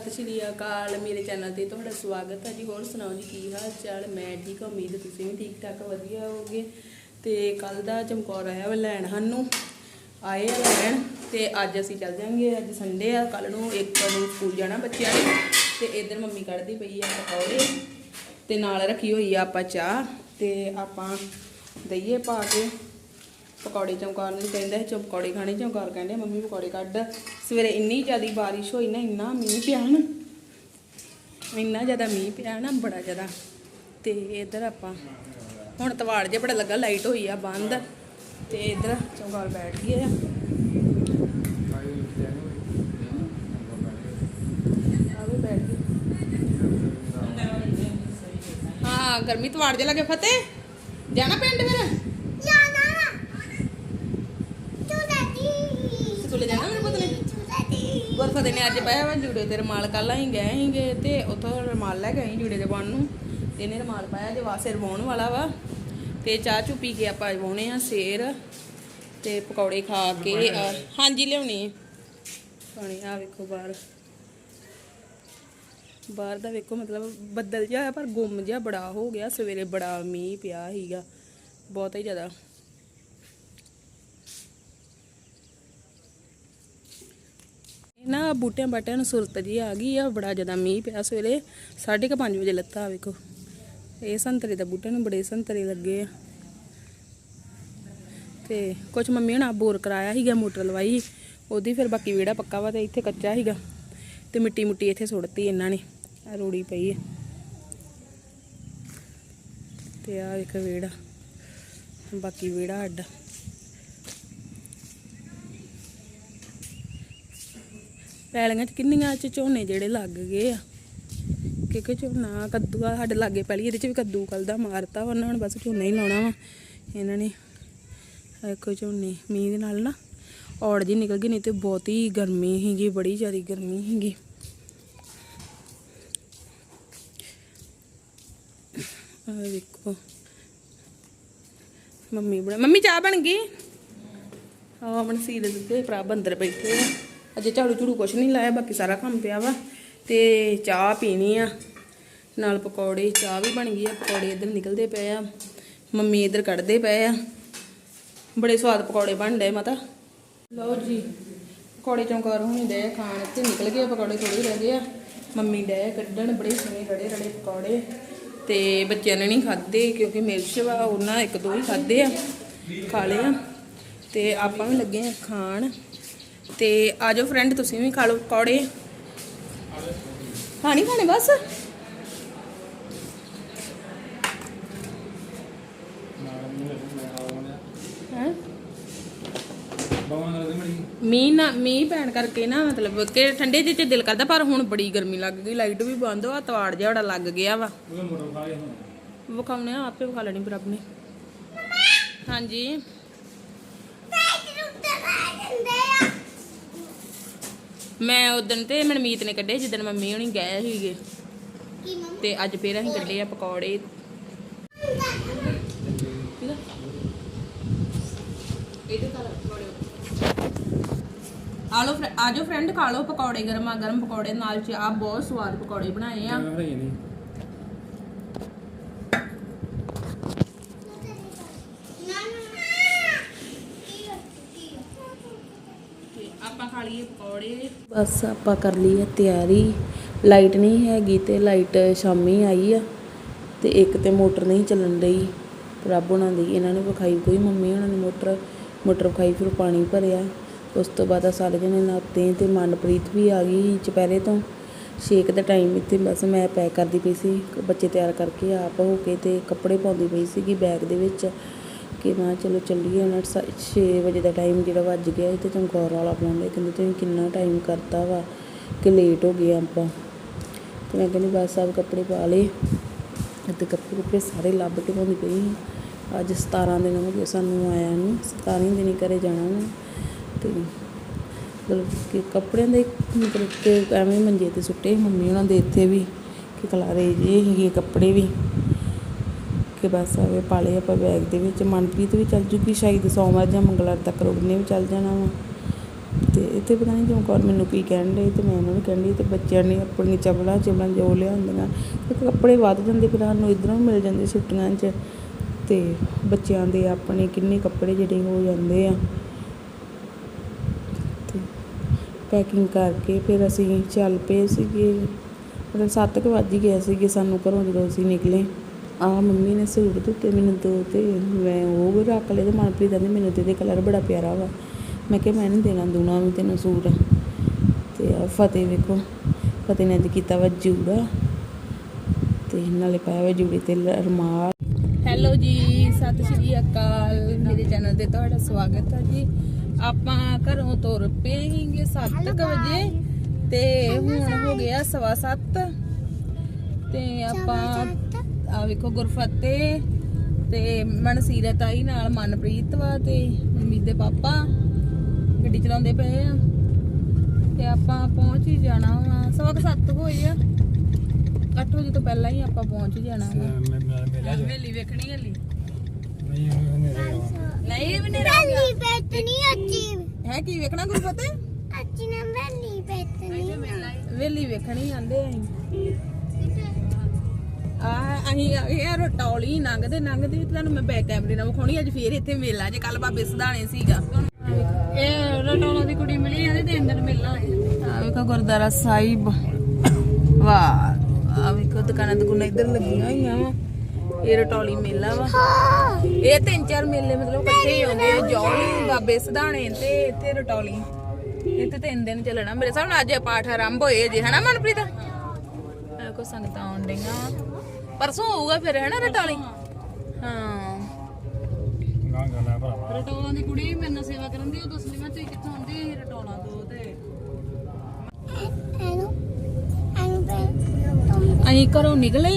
ਸਤਿ ਸ਼੍ਰੀ ਅਕਾਲ ਮੇਰੇ ਚੈਨਲ ਤੇ ਤੁਹਾਡਾ ਸਵਾਗਤ ਹੈ ਜੀ। ਹੋਰ ਸੁਣਾਓ ਜੀ ਕੀ ਹਾਲ ਚਾਲ? ਮੈਂ ਠੀਕ ਹਾਂ, ਉਮੀਦ ਤੁਸੀਂ ਵੀ ਠੀਕ ਠਾਕ ਵਧੀਆ ਹੋਗੇ ਤੇ ਕੱਲ ਦਾ ਚਮਕੌਰ ਆਇਆ ਵਾ ਲੈਣ ਸਾਨੂੰ ਆਏ ਆ ਲੈਣ ਤੇ ਅੱਜ ਅਸੀਂ ਚੱਲ ਜਾਾਂਗੇ ਅੱਜ ਸੰਡੇ ਆ ਕੱਲ ਨੂੰ ਇੱਕ ਨੂੰ ਸਕੂਲ ਜਾਣਾ ਬੱਚਿਆਂ ਨੇ ਤੇ ਇਧਰ ਮੰਮੀ ਕੱਢਦੀ ਪਈ ਆ ਪਕੌੜੇ ਤੇ ਨਾਲ ਰੱਖੀ ਹੋਈ ਆ ਆਪਾਂ ਚਾਹ ਤੇ ਆਪਾਂ ਦਈਏ ਪਾ ਕੇ। ਪਕੌੜੇ ਚਮਕਾਰ ਨੂੰ ਕਹਿੰਦਾ ਸੀ ਚੁੱਪ ਪਕੌੜੇ ਖਾਣੇ ਚਮਕਾਰ ਕਹਿੰਦੇ ਮੰਮੀ ਪਕੌੜੇ ਕੱਢ। ਸਵੇਰੇ ਇੰਨੀ ਜ਼ਿਆਦੀ ਬਾਰਿਸ਼ ਹੋਈ ਨਾ, ਇੰਨਾ ਮੀਂਹ ਪਿਆ ਨਾ। ਇੰਨਾ ਜ਼ਿਆਦਾ ਮੀਂਹ ਪਿਆ ਨਾ, ਬੜਾ ਜ਼ਿਆਦਾ। ਤੇ ਇਧਰ ਆਪਾਂ, ਹੁਣ ਤਵਾੜ ਜਿਹਾ ਬੜਾ ਲੱਗਾ, ਲਾਈਟ ਹੋਈ ਆ ਬੰਦ। ਤੇ ਇਧਰ ਚਮਕਾਰ ਬੈਠ ਗਈ ਆ। ਹਾਂ, ਗਰਮੀ ਤਵਾੜ ਜੇ ਲੱਗੇ ਫਤਿਹ। ਜਾਣਾ ਪਿੰਡ ਫਿਰ ਸਕੂਲੇ ਜਾਣਾ ਮੇਰੇ ਪੁੱਤ ਨੇ ਅੱਜ ਪਾਇਆ ਵਾ ਜੂੜੇ ਤੇ ਰਮਾਲ ਕੱਲ ਅਸੀਂ ਗਏ ਸੀਗੇ ਤੇ ਉੱਥੋਂ ਰਮਾਲ ਲੈ ਕੇ ਆਏ ਜੂੜੇ ਦੇ ਬਣ ਨੂੰ। ਤੇ ਇਹਨੇ ਰਮਾਲ ਪਾਇਆ ਜੇ ਵਾਸੇ ਰਵਾਉਣ ਵਾਲਾ ਵਾ। ਤੇ ਚਾਹ ਚੁ ਪੀ ਕੇ ਆਪਾਂ ਵਾਉਣੇ ਆ ਸੇਰ ਤੇ ਪਕੌੜੇ ਖਾ ਕੇ ਹਾਂਜੀ ਲਿਆਉਣੀ ਪਾਣੀ ਆ ਵੇਖੋ ਬਾਹਰ। ਬਾਹਰ ਦਾ ਵੇਖੋ ਮਤਲਬ ਬੱਦਲ ਜਿਹਾ ਹੋਇਆ ਪਰ ਗੁੰਮ ਜਿਹਾ ਬੜਾ ਹੋ ਗਿਆ। ਸਵੇਰੇ ਬੜਾ ਮੀਂਹ ਪਿਆ ਸੀਗਾ। ਬਹੁਤ ਹੀ ਜ਼ਿਆਦਾ ਇਹਨਾਂ ਬੂਟਿਆਂ ਬਾਟਿਆਂ ਨੂੰ ਸੁਰਤ ਜੀ ਆ ਗਈ ਆ, ਬੜਾ ਜ਼ਿਆਦਾ ਮੀਂਹ ਪਿਆ ਸਵੇਰੇ। 5:30 ਵਜੇ ਲੱਤਾ ਵੇਖੋ। ਇਹ ਸੰਤਰੇ ਦਾ ਬੂਟੇ ਨੂੰ ਬੜੇ ਸੰਤਰੇ ਲੱਗੇ ਆ। ਤੇ ਕੁਝ ਮੰਮੀ ਹਣਾ ਬੋਰ ਕਰਾਇਆ ਸੀਗਾ, ਮੋਟਰ ਲਵਾਈ ਉਹਦੀ ਫਿਰ ਬਾਕੀ ਵਿਹੜਾ ਪੱਕਾ ਵਾ ਤੇ ਇੱਥੇ ਕੱਚਾ ਸੀਗਾ। ਤੇ ਮਿੱਟੀ ਮੁੱਟੀ ਇੱਥੇ ਸੁੱਟਤੀ ਇਹਨਾਂ ਨੇ। ਆ ਰੂੜੀ ਪਈ ਹੈ ਤੇ ਆ ਇੱਕ ਵਿਹੜਾ। ਬਾਕੀ ਵਿਹੜਾ ਅੱਡ। ਪੈਲੀਆਂ ਚ ਕਿੰਨੀਆਂ ਚ ਝੋਨੇ ਜਿਹੜੇ ਲੱਗ ਗਏ ਆ। ਕਿਉਂਕਿ ਝੋਨਾ ਕੱਦੂ ਆ ਸਾਡੇ ਲਾਗੇ ਪੈਲੀ, ਇਹਦੇ ਚ ਵੀ ਕੱਦੂ ਕੱਲ ਦਾ ਮਾਰਤਾ ਉਹਨਾਂ ਹੁਣ ਬਸ ਝੋਨਾ ਹੀ ਲਾਉਣਾ ਵਾ। ਇਹਨਾਂ ਨੇ ਦੇਖੋ ਝੋਨੇ, ਮੀਂਹ ਦੇ ਨਾਲ ਨਾ ਔੜ ਜੀ ਨਿਕਲ ਗਈ, ਨਹੀਂ ਤੇ ਬਹੁਤੀ ਗਰਮੀ ਸੀਗੀ, ਬੜੀ ਜ਼ਿਆਦਾ ਗਰਮੀ ਸੀਗੀ। ਆ ਵੇਖੋ ਮੰਮੀ ਬਣਾ, ਮੰਮੀ ਚਾਹ ਬਣ ਗਈ? ਆ ਮਨ ਸੀਰਤ ਤੇ ਭਰਾ ਬੰਦਰ ਬੈਠੇ ਆ। ਅਜੇ ਝਾੜੂ ਝੂੜੂ ਕੁਛ ਨਹੀਂ ਲਾਇਆ, ਬਾਕੀ ਸਾਰਾ ਕੰਮ ਪਿਆ ਵਾ। ਤੇ ਚਾਹ ਪੀਣੀ ਆ। ਨਾਲ ਪਕੌੜੇ, ਚਾਹ ਵੀ ਬਣ ਗਈ ਆ। ਪਕੌੜੇ ਇੱਧਰ ਨਿਕਲਦੇ ਪਏ ਆ। ਮੰਮੀ ਇੱਧਰ ਕੱਢਦੇ ਪਏ ਆ। ਬੜੇ ਸਵਾਦ ਪਕੌੜੇ ਬਣ ਡਏ ਮਾਤਾ। ਲਓ ਜੀ, ਪਕੌੜੇ ਚੌਂਕਾਰ ਹੋਣੀ ਦੇ ਖਾਣ। ਤੇ ਨਿਕਲ ਗਏ ਪਕੌੜੇ ਥੋੜੇ ਰਹਿ ਗਏ ਆ। ਮੰਮੀ ਡੇ ਕੱਢਣ, ਬੜੇ ਸੋਹਣੇ ਰੜੇ ਰੜੇ ਪਕੌੜੇ। ਤੇ ਬੱਚਿਆਂ ਨੇ ਨਹੀਂ ਖਾਦੇ ਕਿਉਂਕਿ ਮਿਰਚ ਵਾ, ਉਹਨਾਂ ਇੱਕ ਦੋ ਹੀ ਖਾਦੇ ਆ। ਖਾ ਲਏ ਆ। ਤੇ ਆਪਾਂ ਵੀ ਲੱਗੇ ਆ ਖਾਣ। ਤੇ ਆਜੋ ਫਰੈਂਡ ਤੁਸੀਂ ਵੀ ਖਾ ਲਓ ਪਕੌੜੇ। ਖਾਣੀ ਖਾਣੇ ਬਸ? ਹੈ? ਮੀਂਹ ਨਾ ਮੀਂਹ ਪੈਣ ਕਰਕੇ ਨਾ ਮਤਲਬ ਕਿ ਠੰਡੇ ਜਿਹੇ ਚ ਦਿਲ ਕਰਦਾ ਪਰ ਹੁਣ ਬੜੀ ਗਰਮੀ ਲੱਗ ਗਈ ਲਾਈਟ ਵੀ ਬੰਦ ਵਾ ਤਵਾੜ ਜਿਹਾ ਬੜਾ ਲੱਗ ਗਿਆ ਵਾ। ਵਿਖਾਉਣੇ ਆ ਆਪੇ ਵਿਖਾ ਲੈਣੀ ਰੱਬ ਨੇ। ਹਾਂਜੀ। ਮੈਂ ਉਦੋਂ ਤੇ ਮਨਮੀਤ ਨੇ ਕੱਢੇ, ਜਿੱਦਣ ਮੰਮੀ ਹੋਣੀ ਗਏ ਸੀਗੇ। ਤੇ ਅੱਜ ਫੇਰ ਅਸੀਂ ਕੱਢੇ ਆ ਪਕੌੜੇ। ਆਲੋ ਨਾਲ ਆ ਲੋ ਆਜੋ ਫਰੈਂਡ ਖਾ ਲਓ ਪਕੌੜੇ ਗਰਮਾ ਗਰਮ ਪਕੌੜੇ ਨਾਲ ਚਾਹ ਬਹੁਤ ਸਵਾਦ ਪਕੌੜੇ ਬਣਾਏ ਆ ਤੇ ਆਪਾਂ ਖਾ ਲਈਏ ਪਕੌੜੇ ਬਸ ਆਪਾਂ ਕਰ ਲਈ ਹੈ ਤਿਆਰੀ। ਲਾਈਟ ਨਹੀਂ ਹੈਗੀ ਤੇ ਲਾਈਟ ਸ਼ਾਮੀ ਆਈ ਆ ਤੇ ਇੱਕ ਤੇ ਮੋਟਰ ਨਹੀਂ ਚੱਲਣ ਰਹੀ ਰੱਬ ਉਹਨਾਂ ਦੀ, ਇਹਨਾਂ ਨੇ ਵਿਖਾਈ ਕੋਈ ਮੰਮੀ ਉਹਨਾਂ ਨੇ ਮੋਟਰ ਮੋਟਰ ਵਿਖਾਈ ਫਿਰ ਪਾਣੀ ਭਰਿਆ। ਉਸ ਤੋਂ ਬਾਅਦ ਆ ਸਾਰੇ ਜਣੇ ਨਾਤੇ ਤੇ ਮਨਪ੍ਰੀਤ ਵੀ ਆ ਗਈ ਦੁਪਹਿਰੇ ਤੋਂ। ਛੇਕ ਦਾ ਟਾਈਮ ਇੱਥੇ ਬਸ ਮੈਂ ਪੈਕ ਕਰਦੀ ਪਈ ਸੀ, ਬੱਚੇ ਤਿਆਰ ਕਰਕੇ ਆਪ ਹੋ ਕੇ ਤੇ ਕੱਪੜੇ ਪਾਉਂਦੀ ਪਈ ਸੀਗੀ ਬੈਗ ਦੇ ਵਿੱਚ। ਕਿ ਮੈਂ ਚਲੋ ਚੱਲੀਏ ਹੁਣ 6 ਵਜੇ ਦਾ ਟਾਈਮ ਜਿਹੜਾ ਵੱਜ ਗਿਆ ਸੀ ਤੇ ਚਮਕੌਰ ਵਾਲਾ ਪਾਉਂਦੇ ਕਹਿੰਦੇ ਤੁਸੀਂ ਕਿੰਨਾ ਟਾਈਮ ਕਰਤਾ ਵਾ ਕਿ ਲੇਟ ਹੋ ਗਏ ਆਪਾਂ। ਅਤੇ ਮੈਂ ਕਹਿੰਦੀ ਬਸ ਸਭ ਕੱਪੜੇ ਪਾ ਲਏ ਅਤੇ ਕੱਪੜੇ ਕੁੱਪੜੇ ਸਾਰੇ ਲੱਭ ਕੇ ਪਾਉਂਦੀ ਪਈ ਅੱਜ 17 ਦਿਨ ਹੋ ਗਏ ਸਾਨੂੰ ਆਇਆ ਨੂੰ 17 ਦਿਨ ਹੀ ਘਰੇ ਜਾਣਾ ਵਾ। ਅਤੇ ਮਤਲਬ ਕਿ ਕੱਪੜਿਆਂ ਦੇ ਮਤਲਬ ਕਿ ਐਵੇਂ ਮੰਜੇ ਤੇ ਸੁੱਟੇ ਮੰਮੀ ਉਹਨਾਂ ਦੇ ਇੱਥੇ ਵੀ, ਕਿ ਖਲਾਰੇ ਜੇ ਸੀਗੇ ਕੱਪੜੇ ਵੀ। ਕਿ ਬਸ ਆਵੇ, ਪਾਲੇ ਆਪਾਂ ਬੈਗ ਦੇ ਵਿੱਚ। ਮਨਪ੍ਰੀਤ ਵੀ ਚੱਲ ਜੂਗੀ ਸ਼ਾਇਦ ਸੋਮਵਾਰ ਜਾਂ ਮੰਗਲਵਾਰ ਤੱਕ ਰੋਗਨੇ ਵੀ ਚੱਲ ਜਾਣਾ ਵਾ। ਤੇ ਇੱਥੇ ਪਤਾ ਨਹੀਂ ਚਮਕੌਰ ਮੈਨੂੰ ਕੀ ਕਹਿਣ ਦੇ ਤੇ ਮੈਂ ਉਹਨਾਂ ਨੂੰ ਕਹਿਣ ਕਹਿੰਦੀ ਤੇ ਬੱਚਿਆਂ ਨੇ ਆਪਣੀਆਂ ਚਪਲਾਂ ਚਪਲਾਂ ਜੋ ਲਿਆਉਂਦੀਆਂ ਤੇ ਕੱਪੜੇ ਵੱਧ ਜਾਂਦੇ ਫਿਰ ਸਾਨੂੰ ਇਧਰੋਂ ਮਿਲ ਜਾਂਦੇ ਛੁੱਟੀਆਂ 'ਚ। ਤੇ ਬੱਚਿਆਂ ਦੇ ਆਪਣੇ ਕਿੰਨੇ ਕੱਪੜੇ ਜਿਹੜੇ ਹੋ ਜਾਂਦੇ ਆ। ਤੇ ਪੈਕਿੰਗ ਕਰਕੇ ਫਿਰ ਅਸੀਂ ਚੱਲ ਪਏ ਸੀਗੇ। ਮਤਲਬ ਸੱਤ ਕੁ ਵੱਜ ਹੀ ਗਏ ਸੀਗੇ ਸਾਨੂੰ ਘਰੋਂ ਜਦੋਂ ਅਸੀਂ ਨਿਕਲੇ। ਆ ਮੰਮੀ ਨੇ ਸੂਟ ਦਿੱਤੇ ਮੈਨੂੰ ਦੋ ਤੇ ਮੈਂ ਉਹ ਵੀ ਰੱਖ ਲਏ ਤੇ ਮਨਪ੍ਰੀਤ ਕਹਿੰਦੀ ਮੈਨੂੰ ਤੇ ਇਹਦੇ ਕਲਰ ਬੜਾ ਪਿਆਰਾ ਵਾ। ਮੈਂ ਕਿਹਾ ਮੈਂ ਨਹੀਂ ਦੇਣਾ ਦੂਣਾ ਵੀ ਤੈਨੂੰ ਸੂਟ। ਤੇ ਆ ਫਤਿਹ ਵੇਖੋ ਫਤਿਹ ਨੇ ਅੱਜ ਕੀਤਾ ਵਾ ਜੂੜਾ ਤੇ ਨਾਲੇ ਪਾਇਆ ਵਾ ਜੂੜੇ ਤੇ ਰੁਮਾਲ। ਹੈਲੋ ਜੀ ਸਤਿ ਸ਼੍ਰੀ ਅਕਾਲ। ਮੇਰੇ ਚੈਨਲ ਤੇ ਤੁਹਾਡਾ ਸਵਾਗਤ ਹੈ ਜੀ। ਆਪਾਂ ਘਰੋਂ ਤੁਰ ਪਏ ਸੀਗੇ 7 ਵਜੇ ਤੇ ਹੁਣ ਹੋ ਗਿਆ ਸਵਾ 7 ਤੇ ਆਪਾਂ ਆ ਵੇਖੋ ਗੁਰਫਤਿਹ ਤੇ ਮਨਸੀਰਤ ਆਈ ਨਾਲ ਮਨਪ੍ਰੀਤ ਵਾ ਤੇ ਮੰਮੀ ਦੇ ਪਾਪਾ। ਗੱਡੀ ਚਲਾਉਂਦੇ ਪਏ ਆ। ਤੇ ਆਪਾਂ ਪਹੁੰਚ ਹੀ ਜਾਣਾ ਵਾ। ਸਵਾ ਕੁ ਸੱਤ ਹੋਏ ਆ। 8 ਵਜੇ ਤੋਂ ਪਹਿਲਾਂ ਹੀ ਆਪਾਂ ਪਹੁੰਚ ਜਾਣਾ ਵਾ। ਹਵੇਲੀ ਵੇਖਣੀ ਹਲੀ ਨਹੀਂ ਵੀ ਨਹੀਂ ਵੈਲੀ ਬੈਠਣੀ ਅੱਜੀ ਹੈ ਕੀ ਵੇਖਣਾ ਗੁਰਫਤਿਹ ਅੱਜੀ ਨੇ ਵੈਲੀ ਬੈਠਣੀ ਹਵੇਲੀ ਵੇਖਣੀ ਆਂਦੇ ਅਸੀਂ। ਆਹ ਅਸੀਂ ਆ ਗਏ ਆ ਰਟੌਲੀ ਲੰਘਦੇ ਲੰਘਦੇ ਤੁਹਾਨੂੰ ਮੈਂ ਬੈਕ ਕੈਮਰੇ ਨਾਲ ਵਿਖਾਉਣੀ, ਅੱਜ ਫੇਰ ਇੱਥੇ ਮੇਲਾ, ਜੇ ਕੱਲ ਬਾਬੇ ਸਧਾਣੇ ਸੀਗਾ। ਇਹ ਰਟੌਲਾ ਦੀ ਕੁੜੀ ਮਿਲੀ ਜਾਂਦੇ ਤੇ ਅੰਦਰ ਮੇਲਾ ਆ ਵੇਖੋ ਗੁਰਦਾਰਾ ਸਾਹਿਬ। ਵਾਹ, ਆ ਵੇਖੋ ਦੁਕਾਨਾਂ ਦੁਕਾਨਾਂ ਇੱਧਰ ਲੱਗੀਆਂ ਹੋਈਆਂ ਵਾ। ਇਹ ਰਟੌਲੀ ਮੇਲਾ ਵਾ। ਇਹ ਤਿੰਨ ਚਾਰ ਮੇਲੇ ਮਤਲਬ ਇਕੱਠੇ ਹੀ ਆਉਂਦੇ ਆ ਜੌਲੀ ਬਾਬੇ ਸਧਾਣੇ ਤੇ ਇੱਥੇ ਰਟੌਲੀ। ਇੱਥੇ ਤਿੰਨ ਦਿਨ ਚੱਲਣਾ ਮੇਰੇ ਹਿਸਾਬ ਨਾਲ, ਅੱਜ ਪਾਠ ਆਰੰਭ ਹੋਏ ਜੇ, ਹਨਾ ਮਨਪ੍ਰੀਤ? ਕੋ ਸੰਗਤਾਂ ਆਉਣ ਡਈਆਂ ਪਰਸੋਂ ਹੋਊਗਾ ਫਿਰ ਹਨਾ ਰਟੌਲੀ? ਹਾਂ। ਰਟੋਲਾਂ ਦੀ ਕੁੜੀ ਮੇਰੇ ਨਾਲ ਸੇਵਾ ਕਰਨ ਦੀ ਉਹ ਦੱਸਣੀ ਮੈਂ ਤੁਸੀਂ ਕਿੱਥੋਂ ਆਉਂਦੇ ਇਹ ਰਟੋਲਾਂ ਤੋਂ ਤੇ। ਐਨੂੰ ਐਨੂੰ ਬੈ ਅਸੀਂ ਘਰੋਂ ਨਿਕਲੇ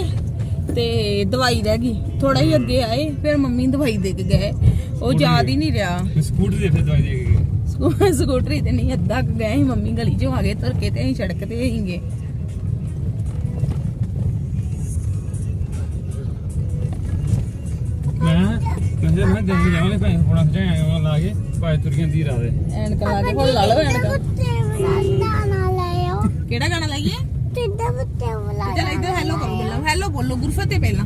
ਤੇ ਦਵਾਈ ਰਹਿ ਗਈ। ਥੋੜਾ ਹੀ ਅੱਗੇ ਆਏ ਫਿਰ ਮੰਮੀ ਦਵਾਈ ਦੇ ਕੇ ਗਏ। ਉਹ ਯਾਦ ਹੀ ਨਹੀਂ ਰਿਹਾ। ਸਕੂਟਰ ਦੇ ਫਿਰ ਦਵਾਈ ਦੇ ਕੇ ਗਏ? ਸਕੂ- ਸਕੂਟਰੀ ਤੇ ਨਹੀਂ ਅੱਧਾ ਕੁ ਗਏ ਸੀ ਮੰਮੀ ਗਲੀ ਚੋਂ ਆ ਗਏ ਤੁਰ ਕੇ ਤੇ ਅਸੀਂ ਸੜਕ ਤੇ ਹੀਗੇ ਮੈਂ ਮੈਂ ਕਿਹਾ ਮੈਂ ਦਿਨ ਜਾਵਾਂਗੇ ਭਾਈ ਫੋਣਾ ਖਿਚਾਇਆ ਉਹ ਲਾ ਕੇ ਭਾਈ ਤੁਰੀਆਂ ਦੀ ਰਾਦੇ ਐਨਕ ਲਾ ਕੇ ਹੁਣ ਲਾ ਲਓ ਐਨਕ। ਨਾ ਲਾਇਓ ਕਿਹੜਾ ਗਾਣਾ ਲਾਈਏ? ਤਿੱਡਾ ਕੁੱਤੇ ਵਲਾਦਾ ਚਲ ਇੱਧਰ ਹੈਲੋ ਕਰੋ ਪਹਿਲਾਂ ਹੈਲੋ ਬੋਲੋ ਗੁਰਫਤਿਹ ਪਹਿਲਾਂ।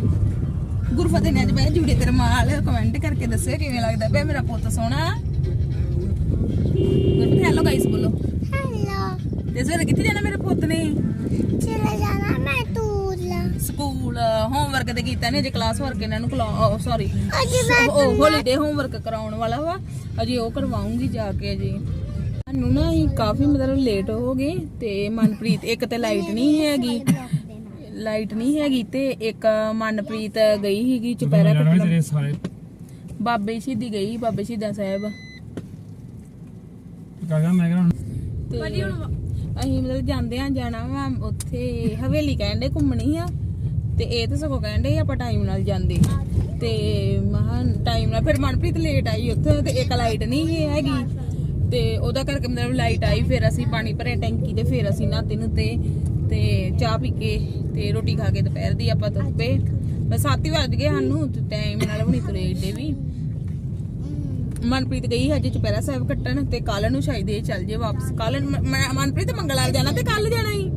ਗੁਰਫਤਿਹ ਨੇ ਅੱਜ ਬੈ ਜੁੜੇ ਤੇ ਰਮਾਲ ਕਮੈਂਟ ਕਰਕੇ ਦੱਸਿਓ ਕਿਵੇਂ ਲੱਗਦਾ ਪਿਆ ਮੇਰਾ ਪੁੱਤ ਸੋਹਣਾ। ਗੁਰਫਤਿਹ ਹੈਲੋ ਗਾਇਸ ਬੋਲੋ। ਹੈਲੋ ਤੇ ਸਵੇਰੇ ਕਿੱਥੇ ਜਾਣਾ ਮੇਰੇ ਪੁੱਤ ਨੇ? ਚਲੇ ਜਾਣਾ ਮੈਂ ਸਕੂਲ ਹੋਮਵਰਕ ਤੇ ਕੀਤਾ ਨੇ ਜੇ ਕਲਾਸ ਵਰਕ ਇਹਨਾਂ ਨੂੰ ਸੌਰੀ ਅੱਜ ਹੌਲੀਡੇ ਹੋਮਵਰਕ ਕਰਾਉਣ ਵਾਲਾ ਵਾ। ਅਜੇ ਉਹ ਕਰਵਾਉਂਗੀ ਜਾ ਕੇ ਅਜੇ। ਸਾਨੂੰ ਨਾ ਅਸੀਂ ਕਾਫੀ ਮਤਲਬ ਲੇਟ ਹੋ ਗਏ ਤੇ ਮਨਪ੍ਰੀਤ ਇੱਕ ਤੇ ਲਾਈਟ ਨਹੀਂ ਹੈਗੀ। ਲਾਈਟ ਨਹੀਂ ਹੈਗੀ ਤੇ ਇੱਕ ਮਨਪ੍ਰੀਤ ਗਈ ਸੀਗੀ ਚੁਪਹਿਰਾ ਕੱਟਣ ਬਾਬੇ ਸ਼ਹੀਦੀ ਗਈ ਬਾਬੇ ਸ਼ਹੀਦਾਂ ਸਾਹਿਬ। ਕਾਗਾ ਮੈਂ ਤੇ ਅਸੀਂ ਮਤਲਬ ਜਾਂਦੇ ਆ ਜਾਣਾ ਵਾ ਉੱਥੇ ਹਵੇਲੀ ਕਹਿੰਦੇ ਘੁੰਮਣੀ ਆ। ਤੇ ਇਹ ਤਾਂ ਸਗੋਂ ਕਹਿੰਦੇ ਆਪਾਂ ਟਾਈਮ ਨਾਲ ਜਾਂਦੇ। ਤੇ ਮਹਾਂ ਟਾਈਮ ਨਾਲ, ਫਿਰ ਮਨਪ੍ਰੀਤ ਲੇਟ ਆਈ ਉੱਥੇ ਤੇ ਇੱਕ ਲਾਈਟ ਨਹੀਂ ਹੈਗੀ। ਤੇ ਉਹਦਾ ਕਰਕੇ ਮਤਲਬ ਲਾਈਟ ਆਈ, ਫਿਰ ਅਸੀਂ ਪਾਣੀ ਭਰੇ ਟੈਂਕੀ ਤੇ ਫਿਰ ਅਸੀਂ ਨਹਾਤੇ ਨੂੰ ਤੇ ਤੇ ਚਾਹ ਪੀ ਕੇ ਤੇ ਰੋਟੀ ਖਾ ਕੇ ਦੁਪਹਿਰ ਦੀ ਆਪਾਂ ਤੁਰ ਪਏ। ਬਸ 7 ਵੱਜ ਗਏ ਸਾਨੂੰ ਟਾਈਮ ਨਾਲ ਵੀ ਨਹੀਂ ਤੁਰੇ ਏਡੇ ਵੀ। ਮਨਪ੍ਰੀਤ ਗਈ ਅੱਜ ਚੁਪਹਿਰਾ ਸਾਹਿਬ ਕੱਟਣ ਤੇ ਕੱਲ ਨੂੰ ਸ਼ਾਇਦ ਇਹ ਚੱਲ ਜੇ ਵਾਪਸ। ਕੱਲ ਮਨਪ੍ਰੀਤ ਮੰਗਲਵਾਰ ਜਾਣਾ ਤੇ ਕੱਲ ਜਾਣਾ ਹੀ।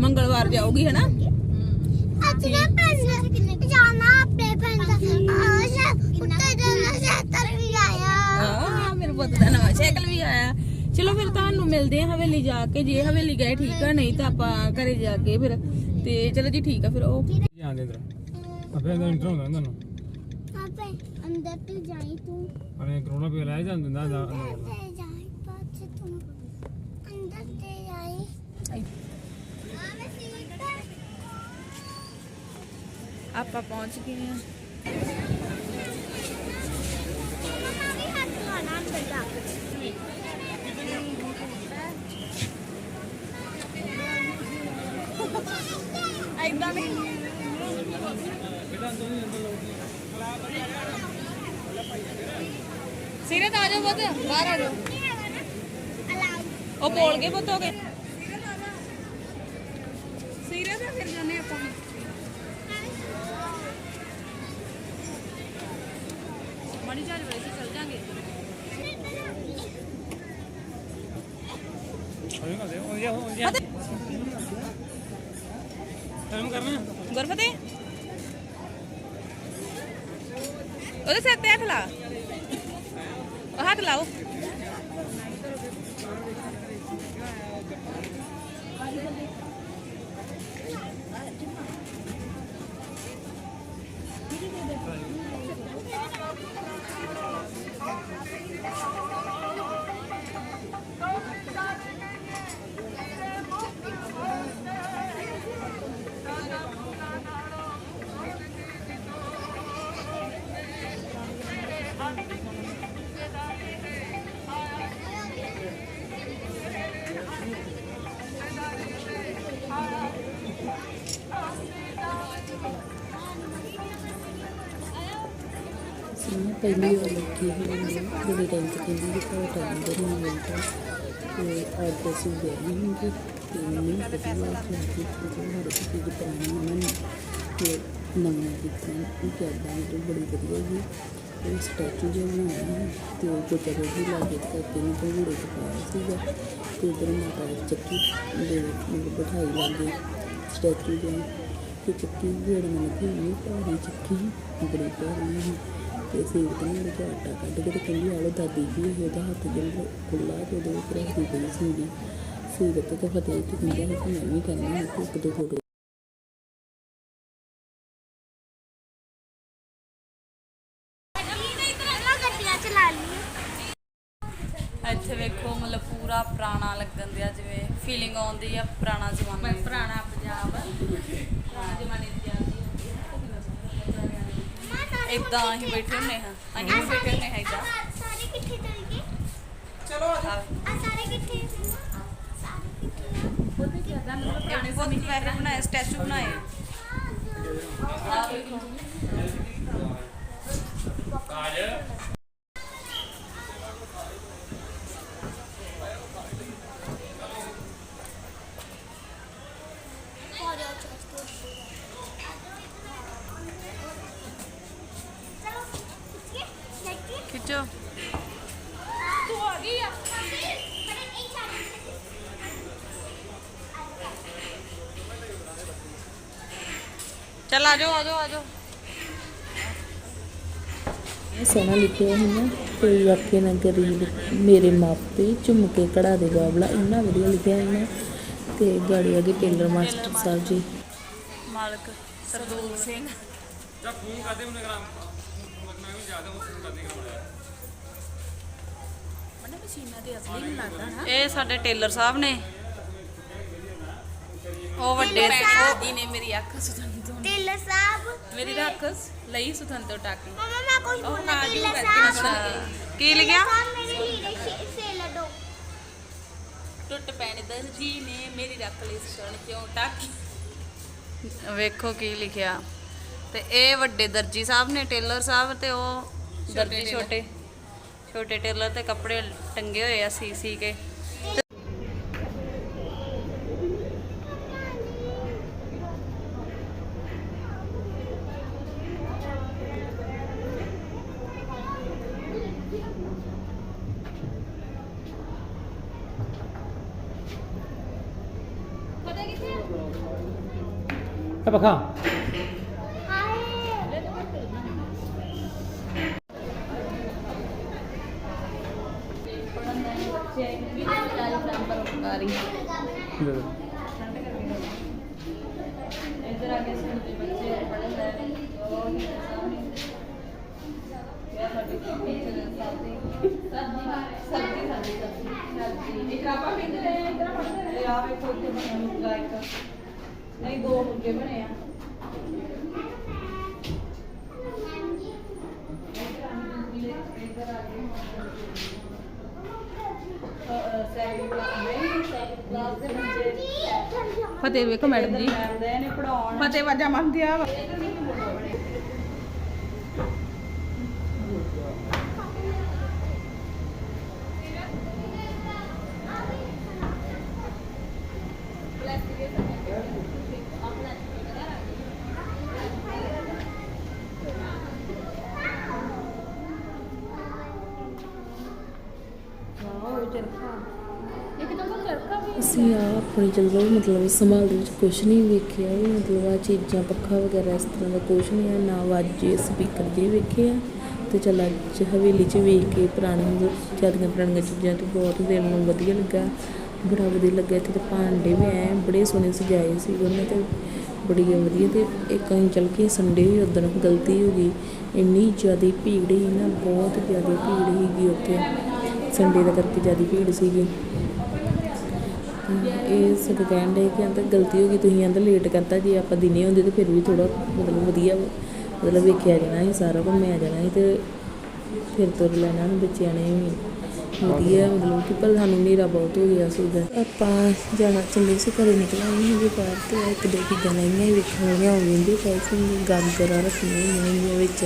ਮੰਗਲਵਾਰ ਜਾਊਗੀ, ਹਨਾ? ਪੁੱਤ ਦਾ ਨਵਾਂ ਸਾਈਕਲ ਵੀ ਆਇਆ। ਚਲੋ ਫਿਰ ਤੁਹਾਨੂੰ ਮਿਲਦੇ ਆ ਹਵੇਲੀ ਜਾ ਕੇ। ਜੇ ਹਵੇਲੀ ਗਏ ਠੀਕ ਆ ਨਹੀਂ ਤਾਂ ਆਪਾਂ ਘਰੇ ਜਾ ਕੇ ਫਿਰ। ਤੇ ਚਲੋ ਜੀ ਠੀਕ ਆ ਫਿਰ ਉਹ ਜਾਂਦੇ ਇਧਰ ਆਪੇ ਅੰਦਰ ਇੰਟਰ ਹੁੰਦਾ ਇਹਨਾਂ ਨੂੰ ਆਪੇ ਅੰਦਰ ਤੂੰ ਜਾਈ ਤੂੰ। ਅਰੇ ਕਰੋਨਾ ਪੇ ਲਾਇਆ ਜਾਂਦਾ ਦਾ ਅੰਦਰ ਜਾਈ ਪਾਛੇ ਤੂੰ ਅੰਦਰ ਤੇ ਜਾਈ ਆਵੇ ਸੀਟ ਆਪਾਂ ਪਹੁੰਚ ਗਏ ਆ ਐਦਾਂ ਨਹੀਂ। ਸਿਰੇ ਤਾਂ ਆ ਜਾਓ ਬੁੱਤ ਬਾਹਰ ਆ ਜਾਓ। ਉਹ ਬੋਲ ਗਏ ਪੁੱਤ ਹੋ ਗਏ ਸਿਰੇ ਤਾਂ ਫਿਰ ਜਾਣੇ ਆਪਾਂ ਵੀ ਮਣੀ ਚਾਰ ਵਜੇ ਚੱਲ ਜਾਾਂਗੇ ਕੰਮ ਕਰਨਾ। ਗੁਰਫਤੇ? ਉਹਦੇ ਸਿਰ ਤੇ ਹੱਥ ਲਾ। ਉਹ ਹੱਥ ਲਾਓ। ਪਹਿਲੀ ਵਾਰ ਲੱਗੀ ਹੋਈ ਹੈ ਬੜੀ ਟਾਈਮ ਤੋਂ ਕਹਿੰਦੀ ਕਿ ਘਰ ਟਾਈਮ ਦੇ ਨਹੀਂ ਮਿਲਦਾ ਤੇ ਅੱਜ ਅਸੀਂ ਗਏ ਨਹੀਂ ਕਿ ਤੇ ਨਹੀਂ ਪਤਾ ਲੱਗਾ ਕਿ ਅੱਜ ਕਿਤੇ ਕਿਸੇ ਦੀ ਪੁਰਾਣੀ ਉਹਨਾਂ ਨੇ ਤੇ ਨਵਾਂ ਕੀਤਾ ਉਹ ਕਿੱਦਾਂ ਇਹ ਬੜੀ ਵਧੀਆ ਜੀ ਇਹ ਸਟੈਚੂ ਜਿਹਾ ਬਣਾਇਆ ਤੇ ਉਹ ਗੁੱਜਰ ਵੀ ਲਾਗੇ ਕਰਕੇ ਨੂੰ ਭੰਗੂੜੇ ਚ ਪਾਇਆ ਸੀਗਾ ਤੇ ਉਧਰ ਮਾਤਾ ਦੀ ਚੱਕੀ ਦੇ ਬਿਠਾਈ ਲਾਗੇ ਸਟੈਚੂ ਜਿਹਾ ਤੇ ਚੱਕੀ ਜਿਹੜੀ ਮੈਨੂੰ ਲੱਗੀ ਨਹੀਂ ਭਾਰੀ ਚੱਕੀ ਬੜੀ ਭਾਰੀ ਸੀ। ਤੇ ਸੇਵ ਤੋਂ ਮੇਰੇ ਕੋਲ ਆਟਾ ਕੱਢ ਕੇ ਤੇ ਕਹਿੰਦੀ ਆਲੋ ਦਾਦੀ ਜੀ ਇਹ ਉਹਦਾ ਹੱਥ ਜਿਹੜਾ ਖੁੱਲਾ ਤੇ ਉਹਦੇ ਵਿੱਚ ਰੱਖਦੀ ਪਈ ਸੀਗੀ। ਸੀਰਤ ਤੇ ਫਤਿਹ ਤੇ ਕਹਿੰਦਾ ਸੀ ਕਿ ਮੈਂ ਵੀ ਕਰਨਾ ਹੈ ਤੇ ਇੱਕ ਦੋ ਫੋਟੋ ਇਦਾਂ ਅਸੀਂ ਬੈਠੇ ਹੁੰਨੇ ਹਾਂ। ਅਸੀਂ ਵੀ ਬੈਠੇ ਹੁੰਨੇ ਹਾਂ ਇਦਾਂ ਸਾਰੇ ਕਿੱਥੇ ਚਲ ਗਏ ਚਲੋ ਆ ਆ ਸਾਰੇ ਕਿੱਥੇ ਆ ਸਾਰੇ ਕਿੱਥੇ ਆ। ਇਹਨੇ ਬਹੁਤ ਪਿਆਰੇ ਬਣਾਏ ਸਟੈਚੂ ਬਣਾਏ। ਆ ਵੇਖੋ ਚਲੋ ਖਿੱਚੀਏ ਦੇਖੀਏ ਖਿੱਚੋ ਤੂੰ ਆ ਗਈ ਆ ਪਰ ਇਹ ਛੱਡ ਚੱਲ ਆ ਜਾਓ ਆ ਜਾਓ ਆ ਜਾਓ ਇਹ ਸੋਹਣਾ ਲਿਖਿਆ ਹੈ ਨਾ ਕੋਈ ਆਖੇ ਨਾ ਗਰੀਬ ਮੇਰੇ ਮਾਪੇ ਝੁਮਕੇ ਕੜਾ ਦੇ ਬਾਬਲਾ ਇੰਨਾ ਵਧੀਆ ਲਿਖਿਆ ਹੈ ਨਾ ਤੇ ਗਾੜੀ ਆ ਗਈ ਟੇਲਰ ਮਾਸਟਰ ਸਾਹਿਬ ਜੀ। ਮਾਲਕ ਸਰਦੂਲ ਸਿੰਘ। ਜਦ ਫੋਨ ਕਰਦੇ ਉਹਨੇ ਕਰਾਂ ਲੱਗਣਾ ਵੀ ਜ਼ਿਆਦਾ ਫੋਨ ਕਰਦੇ ਕਰਾਂ ਇਹ ਸਾਡੇ ਟੇਲਰ ਸਾਹਿਬ ਨੇ। ਉਹ ਵੱਡੇ ਉਹ ਨੇ ਮੇਰੀ ਅੱਖ ਸੁਥਨ ਤੋਂ। ਟੇਲਰ ਸਾਹਿਬ। ਮੇਰੀ ਰੱਖ ਲਈ ਸੁਥਨ ਤੋਂ ਟਾਕੀ ਉਹ ਕੀ ਲਿਖਿਆ? ਸਾਹਿਬ ਮੇਰੇ ਲੀੜੇ ਸੇ ਲਡੋ। ਟੁੱਟ ਪੈਣ ਦਰਜੀ ਨੇ ਮੇਰੀ ਰੱਖ ਲਈ ਸੁਥਨ ਕਿਉਂ ਟਾਕੀ। ਵੇਖੋ ਕੀ ਲਿਖਿਆ। ਤੇ ਇਹ ਵੱਡੇ ਦਰਜੀ ਸਾਹਿਬ ਨੇ ਟੇਲਰ ਸਾਹਿਬ ਤੇ ਉਹ ਦਰਜੀ ਛੋਟੇ। ਛੋਟੇ ਟੇਲਰ ਤੇ ਕੱਪੜੇ ਟੰਗੇ ਹੋਏ ਆ ਸੀ ਸੀ ਕੇ। ਆ ਪਖਾ ਇੱਧਰ ਆ ਕੇ ਸਕੂਲ ਦੇ ਬੱਚੇ ਪੜ੍ਹਨ ਲੈ ਉਹ ਹੀ ਸਾਹਮਣੇ ਇਹ ਸਾਡੀ ਟੀਚਰ ਸਾਡੀ ਨਹੀਂ ਦੋ ਮੁਰਗੇ ਬਣੇ ਆ। ਫਤਿਹ ਵੇਖੋ ਮੈਡਮ ਜੀ। ਫਤਿਹ ਵਾਜਾ ਮੰਨਦੇ ਆ। ਅਸੀਂ ਆਪ ਆਪਣੀ ਜਦੋਂ ਮਤਲਬ ਸੰਭਾਲ ਦੇ ਵਿੱਚ ਕੁਛ ਨਹੀਂ ਵੇਖਿਆ ਵੀ ਮਤਲਬ ਆ ਚੀਜ਼ਾਂ, ਪੱਖਾ ਵਗੈਰਾ ਇਸ ਤਰ੍ਹਾਂ ਦਾ ਕੁਛ ਨਹੀਂ ਆ, ਨਾ ਵਾਜੇ ਸਪੀਕਰ ਦੇ ਵੇਖਿਆ ਆ। ਤੇ ਚੱਲ ਅੱਜ ਹਵੇਲੀ 'ਚ ਵੇਖ ਕੇ ਪੁਰਾਣੀ ਜ਼ਿਆਦਾ ਪੁਰਾਣੀਆਂ ਚੀਜ਼ਾਂ ਤੇ ਬਹੁਤ ਦਿਲ ਨੂੰ ਵਧੀਆ ਲੱਗਾ। ਬੜਾ ਵਧੀਆ ਲੱਗਾ, ਇੱਥੇ ਤੇ ਭਾਂਡੇ ਵੀ ਐ ਬੜੇ ਸੋਹਣੇ ਸਜਾਏ ਸੀ ਉਹਨੇ ਤੇ ਬੜੀ ਵਧੀਆ ਤੇ ਇੱਕ ਅਸੀਂ ਚੱਲ ਕੇ ਸੰਡੇ ਵੀ ਉਦੋਂ ਗਲਤੀ ਹੋ ਗਈ। ਇੰਨੀ ਜ਼ਿਆਦਾ ਭੀੜ ਹੀ ਨਾ, ਬਹੁਤ ਜ਼ਿਆਦਾ ਭੀੜ ਸੀਗੀ ਉੱਥੇ। ਸੰਡੇ ਦਾ ਕਰਕੇ ਜ਼ਿਆਦਾ ਭੀੜ ਸੀਗੀ। ਇਹ ਸਭ ਕਹਿਣ ਦੇ ਕਿ ਅੰਦਰ ਗਲਤੀ ਹੋ ਗਈ ਤੁਸੀਂ ਅੰਦਰ ਲੇਟ ਕਰਤਾ ਜੇ ਆਪਾਂ ਦਿਨੇ ਹੁੰਦੇ ਤੇ ਫਿਰ ਵੀ ਥੋੜਾ ਮਤਲਬ ਵਧੀਆ ਮਤਲਬ ਵੇਖਿਆ ਜਾਣਾ ਸੀ ਸਾਰਾ ਘੁੰਮਿਆ ਜਾਣਾ ਸੀ ਤੇ ਫਿਰ ਤੁਰ ਲੈਣਾ ਬੱਚਿਆਂ ਨੇ ਵੀ। ਵਧੀਆ ਮਤਲਬ ਕਿ ਪਰ ਸਾਨੂੰ ਹਨੇਰਾ ਬਹੁਤ ਹੋ ਗਿਆ ਸੀ ਉਦੋਂ। ਆਪਾਂ ਜਾਣਾ ਚੱਲੇ ਸੀ ਘਰੇ ਨਿਕਲ ਆਏ ਸੀ ਜੇ ਬਾਹਰ ਤੇ ਇੱਕ ਦੋ ਚੀਜ਼ਾਂ ਲੈਣੀਆਂ ਸੀ ਵੇਖਣ ਵਾਲੀਆਂ ਹੋ ਜਾਂਦੀ ਪੈਸੇ ਗਾਜਰਾਂ ਰੱਖੀਆਂ ਹੋਈਆਂ ਸੀ ਵਿੱਚ।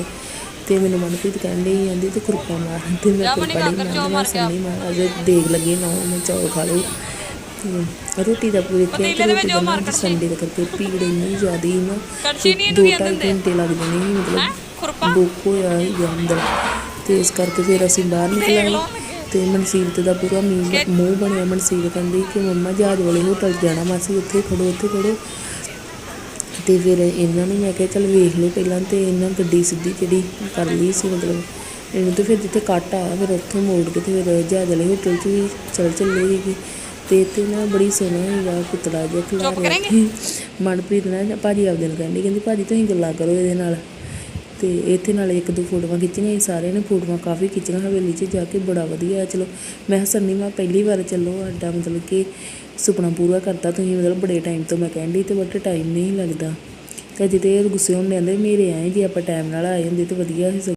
ਤੇ ਮੈਨੂੰ ਮਨਪ੍ਰੀਤ ਕਹਿੰਦੀ ਜਾਂਦੀ ਤੇ ਖੁਰਪਾ ਮਾਰ। ਤੇ ਮੈਂ ਖੁਰਪਾ ਨਹੀਂ ਮਾਰ ਸੰਨੀ ਮਾਰ। ਅਜੇ ਦੇਖ ਲੱਗੀ ਨਾ ਮੈਂ ਚੌਲ ਖਾ ਲਓ ਤੇ ਰੋਟੀ ਦਾ ਪੂਰੇ ਖਿਆ ਤੇ ਰੋਟੀ ਦਾ ਸੰਡੇ ਦਾ ਕਰਕੇ ਭੀੜ ਇੰਨੀ ਜ਼ਿਆਦੀ ਨਾ ਕੜਛੀ ਨਹੀਂ ਦੋ ਇਹਨੂੰ ਢਾਈ ਕਹਿੰਦੇ ਘੰਟੇ ਲੱਗ ਜਾਣੇ ਸੀ ਮਤਲਬ ਖੁਰਪਾ? ਬੁੱਕ ਹੋਇਆ ਸੀਗਾ ਅੰਦਰ। ਤੇ ਇਸ ਕਰਕੇ ਫਿਰ ਅਸੀਂ ਬਾਹਰ ਨਿਕਲ। ਆਏ ਤੇ ਦਾ ਪੂਰਾ ਮੀਂਹ ਮੂੰਹ ਬਣਿਆ। ਮਨਸੀਰਤ ਕਹਿੰਦੀ ਕਿ ਮੰਮਾ ਜਹਾਜ਼ ਵਾਲੇ ਹੋਟਲ ਜਾਣਾ ਮਾਸੀ ਉੱਥੇ ਖੜੋ ਉੱਥੇ ਖੜੋ। ਤੇ ਫਿਰ ਇਹਨਾਂ ਨੂੰ ਮੈਂ ਕਿਹਾ ਚੱਲ ਵੇਖ ਲਓ ਪਹਿਲਾਂ ਤੇ ਇਹਨਾਂ ਗੱਡੀ ਸਿੱਧੀ ਜਿਹੜੀ ਕਰ ਲਈ ਸੀ ਮਤਲਬ ਇਹਨੂੰ ਤੇ ਫਿਰ ਜਿੱਥੇ ਕੱਟ ਆਇਆ ਫਿਰ ਉੱਥੋਂ ਮੋੜ ਕੇ ਤੇ ਫਿਰ ਜਹਾਜ਼ ਵਾਲੇ ਹੋਟਲ 'ਚ ਵੀ ਚੱਲ ਚੱਲੇ ਸੀਗੇ। ਤੇ ਇੱਥੇ ਨਾ ਬੜੀ ਸੋਹਣਾ ਹੈਗਾ ਪੁਤਲਾ ਜਿਹਾ ਖਿਲਾ ਰਿਹਾ ਮਨਪ੍ਰੀਤ ਨਾਲ ਭਾਜੀ ਆਪਦੇ ਨੂੰ ਕਹਿੰਦੀ ਕਹਿੰਦੀ ਭਾਜੀ ਤੁਸੀਂ ਗੱਲਾਂ ਕਰੋ ਇਹਦੇ ਨਾਲ। ਤੇ ਇੱਥੇ ਨਾਲ ਇੱਕ ਦੋ ਫੋਟੋਆਂ ਖਿੱਚੀਆਂ ਸਾਰਿਆਂ ਨੇ ਫੋਟੋਆਂ ਕਾਫੀ ਖਿੱਚੀਆਂ ਹਵੇਲੀ 'ਚ ਜਾ ਕੇ ਬੜਾ ਵਧੀਆ ਹੈ। ਚਲੋ ਮੈਂ ਸੰਨੀ ਮੈਂ ਪਹਿਲੀ ਵਾਰ ਚੱਲੋ ਸਾਡਾ ਮਤਲਬ ਕਿ ਸੁਪਨਾ ਪੂਰਾ ਕਰਤਾ ਤੁਸੀਂ ਮਤਲਬ ਬੜੇ ਟਾਈਮ ਤੋਂ ਮੈਂ ਕਹਿੰਦੀ ਤੇ ਬਟ ਟਾਈਮ ਨਹੀਂ ਲੱਗਦਾ। ਤੇ ਤੇ ਇਹ ਗੁੱਸੇ ਹੋਣ ਲੈਂਦੇ ਮੇਰੇ ਆਏ ਜੇ ਆਪਾਂ ਟਾਈਮ ਨਾਲ ਆਏ ਹੁੰਦੇ ਤੇ ਵਧੀਆ ਸੀ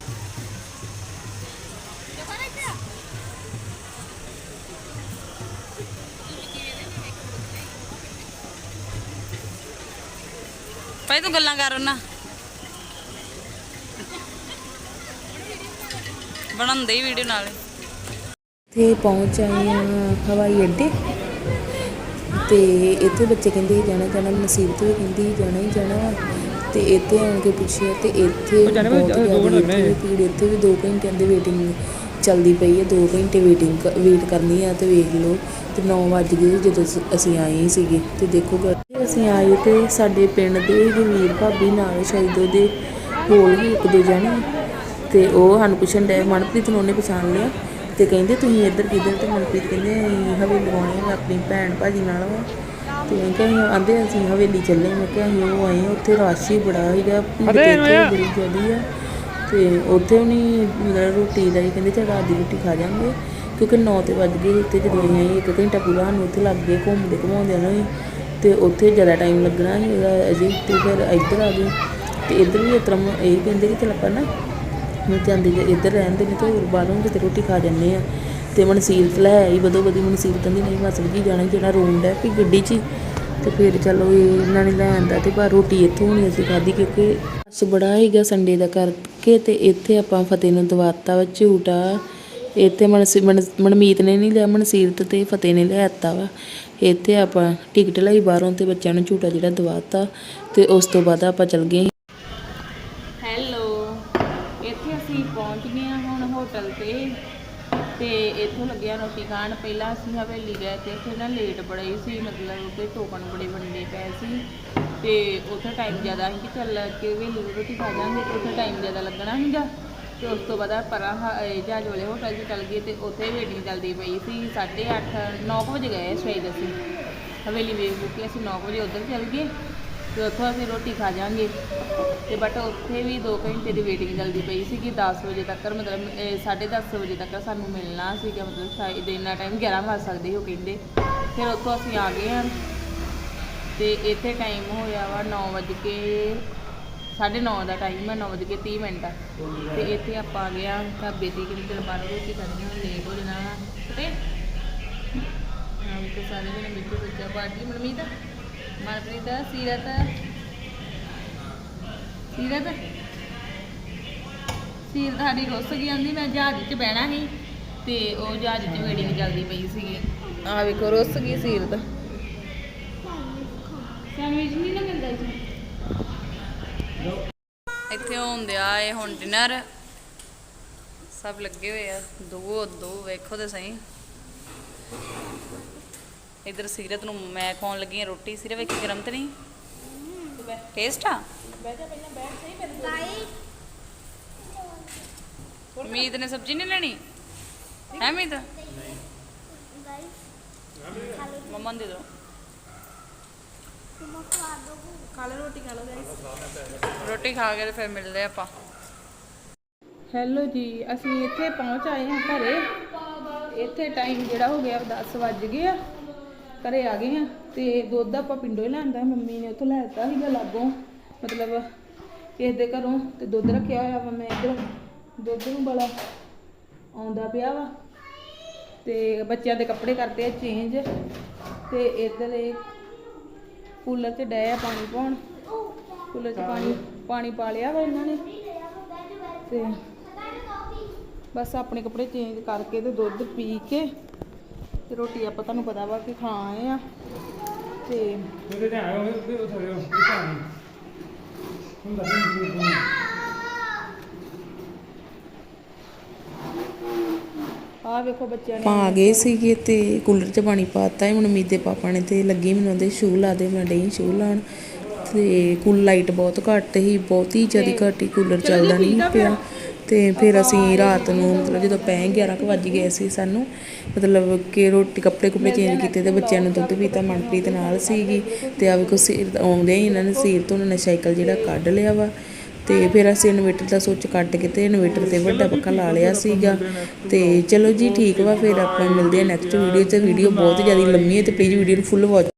ਭਾਈ ਤੂੰ ਗੱਲਾਂ ਕਰ ਉਹਨਾਂ। ਬਣਾਉਂਦੇ ਹੀ ਵੀਡੀਓ ਨਾਲ। ਤੇ ਪਹੁੰਚ ਆਏ ਹਵਾਈ ਅੱਡੇ। ਤੇ ਇੱਥੇ ਬੱਚੇ ਕਹਿੰਦੇ ਜਾਣਾ ਜਾਣਾ ਨਸੀਬਤ ਵੀ ਕਹਿੰਦੀ ਜਾਣਾ ਹੀ ਜਾਣਾ। ਤੇ ਇੱਥੇ ਆਣ ਕੇ ਪੁੱਛਿਆ ਤੇ ਇੱਥੇ ਬਹੁਤ ਜ਼ਿਆਦਾ ਇੱਥੇ ਵੀ ਭੀੜ ਇੱਥੇ ਵੀ 2 ਘੰਟਿਆਂ ਦੀ ਵੇਟਿੰਗ ਚੱਲਦੀ ਪਈ ਹੈ 2 ਘੰਟੇ ਵੇਟਿੰਗ ਵੇਟ ਕਰਨੀ ਆ ਤੇ ਵੇਖ ਲਓ। ਤੇ 9 ਵੱਜ ਗਏ ਜਦੋਂ ਅਸ- ਆਏ ਸੀਗੇ। ਤੇ ਦੇਖੋ ਅਸੀਂ ਆਏ ਤੇ ਸਾਡੇ ਪਿੰਡ ਦੇ ਵੀਰ ਭਾਬੀ ਨਾਲ ਸ਼ਾਇਦ ਉਹਦੇ ਹੋਰ ਵੀ ਇੱਕ ਦੋ ਜਣੇ ਤੇ ਉਹ ਸਾਨੂੰ ਪੁੱਛਣ ਡਏ ਮਨਪ੍ਰੀਤ ਨੂੰ ਉਹਨੇ ਪਛਾਣ ਲਿਆ? ਤੇ ਕਹਿੰਦੇ ਤੁਸੀਂ ਇੱਧਰ ਕਿੱਧਰ? ਤੇ ਮਨਪ੍ਰੀਤ ਕਹਿੰਦੇ ਅਸੀਂ ਹਵੇਲੀ ਆਉਣੇ ਆ ਆਪਣੀ ਭੈਣ ਭਾਜੀ ਨਾਲ ਤੇ ਮੈਂ ਕਿਹਾ ਅਸੀਂ ਆਂਦੇ ਅਸੀਂ ਹਵੇਲੀ ਚੱਲੇ ਮੈਂ ਕਿਹਾ ਅਸੀਂ ਉਹ ਆਏ ਹਾਂ, ਉੱਥੇ ਰਸ਼ ਹੀ ਬੜਾ ਤੇ ਇੱਥੇ ਬੜੀ ਜ਼ਿਆਦੀ ਆ। ਤੇ ਉੱਥੇ ਨਹੀਂ ਮਤਲਬ ਰੋਟੀ ਦਾ ਹੀ ਕਹਿੰਦੇ ਚਲ ਰਾਤ ਦੀ ਰੋਟੀ ਖਾ ਜਾਾਂਗੇ। ਕਿਉਂਕਿ 9 ਤੇ ਵੱਜ ਗਏ ਉੱਥੇ ਜਦੋਂ ਅਸੀਂ ਇੱਕ ਘੰਟਾ ਪੂਰਾ ਸਾਨੂੰ ਉੱਥੇ ਲੱਗ ਗਿਆ ਘੁੰਮਦੇ ਘੁਮਾਉਂਦੇ ਨੂੰ ਅਤੇ ਉੱਥੇ ਜ਼ਿਆਦਾ ਟਾਈਮ ਲੱਗਣਾ ਸੀ ਉਹਦਾ ਅਜੇ ਅਤੇ ਫਿਰ ਇੱਧਰ ਆ ਗਏ। ਅਤੇ ਇੱਧਰ ਵੀ ਇਸ ਤਰ੍ਹਾਂ ਇਹ ਕਹਿੰਦੇ ਕਿ ਚਲ ਆਪਾਂ ਨਾ ਮੈਂ ਜਾਂਦੇ ਜੇ ਇੱਧਰ ਰਹਿੰਦੇ ਨੇ ਤੇ ਹੋਰ ਬਾਹਰੋਂ ਕਿਤੇ ਰੋਟੀ ਖਾ ਜਾਂਦੇ ਆ। ਅਤੇ ਮਨਸੀਰਤ ਲੈ ਆਈ ਵਧੋ ਬਦੀ ਮਨਸੀਰਤ ਕਹਿੰਦੀ ਨਹੀਂ, ਬਸ ਜੀ ਜਾਣਾ ਜਿਹੜਾ ਰੂਮ ਹੈ ਵੀ ਗੱਡੀ 'ਚ ਹੀ। ਤੇ ਫਿਰ ਚਲੋ ਇਹਨਾਂ ਨੇ ਲੈ ਆਂਦਾ ਤੇ ਪਰ ਰੋਟੀ ਇੱਥੋਂ ਨਹੀਂ ਅਸੀਂ ਖਾਧੀ ਕਿਉਂਕਿ ਰਸ਼ ਬੜਾ ਹੈਗਾ ਸੰਡੇ ਦਾ ਕਰਕੇ ਤੇ ਇੱਥੇ ਆਪਾਂ ਫਤਿਹ ਨੂੰ ਦਵਾਤਾ ਵਾ ਝੂਟਾ। ਇੱਥੇ ਮਨਸੀ ਮਨ- ਮਨਮੀਤ ਨੇ ਨਹੀਂ ਲਿਆ, ਮਨਸੀਰਤ ਤੇ ਫਤਿਹ ਨੇ ਲਿਆਤਾ ਵਾ। ਇੱਥੇ ਆਪਾਂ ਟਿਕਟ ਲਈ ਬਾਹਰੋਂ ਤੇ ਬੱਚਿਆਂ ਨੂੰ ਝੂਟਾ ਜਿਹੜਾ ਦਵਾਤਾ ਤੇ ਉਸ ਤੋਂ ਬਾਅਦ ਆਪਾਂ ਚੱਲ ਗਏ। ਹੈਲੋ, ਇੱਥੇ ਅਸੀਂ ਪਹੁੰਚ ਗਏ ਹਾਂ ਹੁਣ ਹੋਟਲ ਤੇ ਤੇ ਇੱਥੋਂ ਲੱਗਿਆ ਰੋਟੀ ਖਾਣ। ਪਹਿਲਾਂ ਅਸੀਂ ਹਵੇਲੀ ਗਏ ਤੇ ਇੱਥੇ ਨਾ ਲੇਟ ਬੜੇ ਸੀ, ਮਤਲਬ ਕਿ ਟੋਕਨ ਬੜੇ ਵੰਡੇ ਪਏ ਸੀ ਤੇ ਉੱਥੇ ਟਾਈਮ ਜ਼ਿਆਦਾ ਸੀ। ਕਿ ਚੱਲ ਕੇ ਹਵੇਲੀ ਦੀ ਰੋਟੀ ਖਾ ਜਾਾਂਗੇ ਉੱਥੇ ਟਾਈਮ ਜ਼ਿਆਦਾ ਲੱਗਣਾ ਸੀਗਾ। ਤੇ ਉਸ ਤੋਂ ਬਾਅਦ ਪਰਾਂ ਹ- ਇਹ ਜਹਾਜ਼ ਵਾਲੇ ਹੋਟਲ 'ਚ ਚੱਲ ਗਏ ਤੇ ਉੱਥੇ ਵੇਟਿੰਗ ਚੱਲਦੀ ਪਈ ਸੀ 8:30 9 ਵਜੇ ਗਏ ਸ਼ਾਇਦ ਅਸੀਂ। ਹਵੇਲੀ ਵੇਖ ਬੁੱਕ ਕੇ ਅਸੀਂ 9 ਵਜੇ ਉੱਧਰ ਚੱਲ ਗਏ ਤੇ ਉੱਥੋਂ ਅਸੀਂ ਰੋਟੀ ਖਾ ਜਾਾਂਗੇ ਤੇ ਬਟ ਉੱਥੇ ਵੀ 2 ਘੰਟੇ ਦੀ ਵੇਟਿੰਗ ਚੱਲਦੀ ਪਈ ਸੀ ਕਿ 10 ਵਜੇ ਤੱਕ ਮਤਲਬ ਸਾਢੇ 10:30 ਵਜੇ ਤੱਕ ਸਾਨੂੰ ਮਿਲਣਾ ਸੀਗਾ, ਮਤਲਬ ਸ਼ਾਇਦ ਇੰਨਾ ਟਾਈਮ 11 ਵੱਜ ਸਕਦੇ ਸੀ ਉਹ ਕਹਿੰਦੇ। ਫਿਰ ਉੱਥੋਂ ਅਸੀਂ ਆ ਗਏ ਹਾਂ। ਤੇ ਇੱਥੇ ਟਾਈਮ ਹੋਇਆ ਵਾ 9 ਵਜੇ ਕੇ 9:30 ਦਾ ਟਾਈਮ ਹੈ 9 ਵਜੇ ਕੇ 30 ਮਿੰਟ ਤੇ ਇੱਥੇ ਆਪਾਂ ਆ ਗਏ ਹਾਂ ਢਾਬੇ ਤੇ ਕਿ ਚਲ ਬਾਹਰ ਰੋਟੀ ਖਾਣੀ ਹੁਣ ਲੇਟ ਹੋ ਜਾਣਾ ਤੇ ਹਾਂ ਤੇ ਸਾਰੇ ਜਣੇ ਮਿੱਠੂ ਬੱਚਾ ਪਾਰਟੀ ਮਨਮੀਤ? ਮਨਪ੍ਰੀਤ ਸੀਰਤ? ਸੀਰਤ? ਸੀਰਤ ਸਾਡੀ ਰੁੱਸ ਗਈ ਆਂਦੀ ਮੈਂ ਜਹਾਜ਼ 'ਚ ਬਹਿਣਾ ਸੀ ਤੇ ਉਹ ਜਹਾਜ਼ 'ਚ ਵੇਟਿੰਗ ਚੱਲਦੀ ਪਈ ਸੀਗੀ। ਆ ਵੇਖੋ ਰੁੱਸ ਗਈ ਸੀਰਤ। ਸੈਂਡਵਿਚ ਨਹੀਂ ਨਾ ਮਿਲਦਾ ਇੱਥੇ ਇੱਥੇ ਹੁੰਦੇ ਆ ਇਹ ਹੁਣ ਡਿਨਰ ਸਭ ਲੱਗੇ ਹੋਏ ਆ। ਦੋ ਦੋ ਵੇਖੋ ਤੇ ਸਹੀ। ਇਧਰ ਸੀਰਤ ਨੂੰ ਮੈਂ ਖਵਾਉਣ ਲੱਗੀ ਹਾਂ ਰੋਟੀ। ਸੀਰਤ ਵੇਖੀ ਗਰਮ ਤੇ ਨਹੀਂ? ਟੇਸਟ ਆ? ਉਮੀਦ ਨੇ ਸਬਜ਼ੀ ਨਹੀਂ ਲੈਣੀ? ਹੈ ਉਮੀਦ ਗਾਈ ਮੰਮਾ ਦੇ ਦੋ ਖਾ ਲੈ ਰੋਟੀ ਖਾ ਲਓ ਗਾਇਸ ਰੋਟੀ ਖਾ ਕੇ ਫਿਰ ਮਿਲਦੇ ਆਪਾਂ। ਹੈਲੋ ਜੀ, ਅਸੀਂ ਇੱਥੇ ਪਹੁੰਚ ਆਏ ਹਾਂ ਘਰੇ। ਇੱਥੇ ਟਾਈਮ ਜਿਹੜਾ ਹੋ ਗਿਆ 10 ਵੱਜ ਗਏ ਆ। ਘਰੇ ਆ ਗਏ ਆ ਤੇ ਦੁੱਧ ਆਪਾਂ ਪਿੰਡੋਂ ਲਿਆਂਦਾ, ਮੰਮੀ ਨੇ ਉੱਥੋਂ ਲੈ ਦਿੱਤਾ ਸੀਗਾ ਲਾਗੋਂ। ਮਤਲਬ ਕਿਸੇ ਦੇ ਘਰੋਂ ਤੇ ਦੁੱਧ ਰੱਖਿਆ ਹੋਇਆ ਵਾ ਮੈਂ ਇੱਧਰ। ਦੁੱਧ ਨੂੰ ਬੜਾ ਆਉਂਦਾ ਪਿਆ ਵਾ। ਤੇ ਬੱਚਿਆਂ ਦੇ ਕੱਪੜੇ ਕਰਦੇ ਆ ਚੇਂਜ ਤੇ ਇੱਧਰ ਇਹ ਕੂਲਰ 'ਚ ਡੈ ਆ ਪਾਣੀ ਪਾਉਣ। ਕੂਲਰ 'ਚ ਪਾਣੀ ਪਾਣੀ ਪਾ ਲਿਆ ਵਾ ਇਹਨਾਂ ਨੇ। ਤੇ ਬਸ ਆਪਣੇ ਕੱਪੜੇ ਚੇਂਜ ਕਰਕੇ ਤੇ ਦੁੱਧ ਪੀ ਕੇ ਤੇ ਰੋਟੀ ਆਪਾਂ ਤੁਹਾਨੂੰ ਪਤਾ ਵਾ ਕਿ ਖਾ ਆਏ ਆ। ਤੇ ਉਹਦੇ ਤੇ ਆਇਆ ਉਹ ਉਹ ਹੁੰਦਾ ਵੇਖੋ ਬੱਚਿਆਂ ਨੇ ਆ ਗਏ ਸੀਗੇ ਤੇ ਕੂਲਰ 'ਚ ਪਾਣੀ ਪਾਤਾ ਹੈ ਹੁਣ ਉਮੀਦ ਦੇ ਪਾਪਾ ਨੇ ਤੇ ਲੱਗੀ ਮੈਨੂੰ ਉਹਦੇ ਸ਼ੂ ਲਾ ਦੇ ਮੈਂ ਡਈ ਸ਼ੂ ਲਾਉਣ। ਤੇ ਕੂਲ ਲਾਈਟ ਬਹੁਤ ਘੱਟ ਹੀ ਬਹੁਤ ਹੀ ਜ਼ਿਆਦਾ ਘੱਟ ਹੀ ਕੂਲਰ ਚੱਲਦਾ ਨਹੀਂ ਪਿਆ। ਤੇ ਫਿਰ ਅਸੀਂ ਰਾਤ ਨੂੰ ਮਤਲਬ ਜਦੋਂ ਪੈ 11 ਕੁ ਵੱਜ ਗਏ ਸੀ ਸਾਨੂੰ ਮਤਲਬ ਕਿ ਰੋਟੀ ਕੱਪੜੇ ਕੁਪੜੇ ਚੇਂਜ ਕੀਤੇ ਤੇ ਬੱਚਿਆਂ ਨੂੰ ਦੁੱਧ ਪੀਤਾ ਮਨਪ੍ਰੀਤ ਨਾਲ ਸੀਗੀ। ਤੇ ਆ ਵੇਖੋ ਸਿਰ ਆਉਂਦੇ ਹੀ ਇਹਨਾਂ ਨੇ ਸਿਰ ਤੋਂ ਉਹਨਾਂ ਨੇ ਸਾਈਕਲ ਜਿਹੜਾ ਕੱਢ ਲਿਆ ਵਾ। ਤੇ ਫਿਰ ਅਸੀਂ ਇਨਵੇਟਰ ਦਾ ਸੁੱਚ ਕੱਟ ਕੇ ਤੇ ਇਨਵੇਟਰ ਤੇ ਵੱਡਾ ਪੱਖਾ ਲਾ ਲਿਆ ਸੀਗਾ। ਤੇ ਚਲੋ ਜੀ ਠੀਕ ਵਾ, ਫਿਰ ਆਪਾਂ ਮਿਲਦੇ ਆ ਨੈਕਸਟ ਵੀਡੀਓ 'ਚ। ਵੀਡੀਓ ਬਹੁਤ ਜ਼ਿਆਦਾ ਲੰਮੀ ਹੈ ਤੇ ਪਲੀਜ਼ ਵੀਡੀਓ ਨੂੰ ਫੁੱਲ ਵਾਚ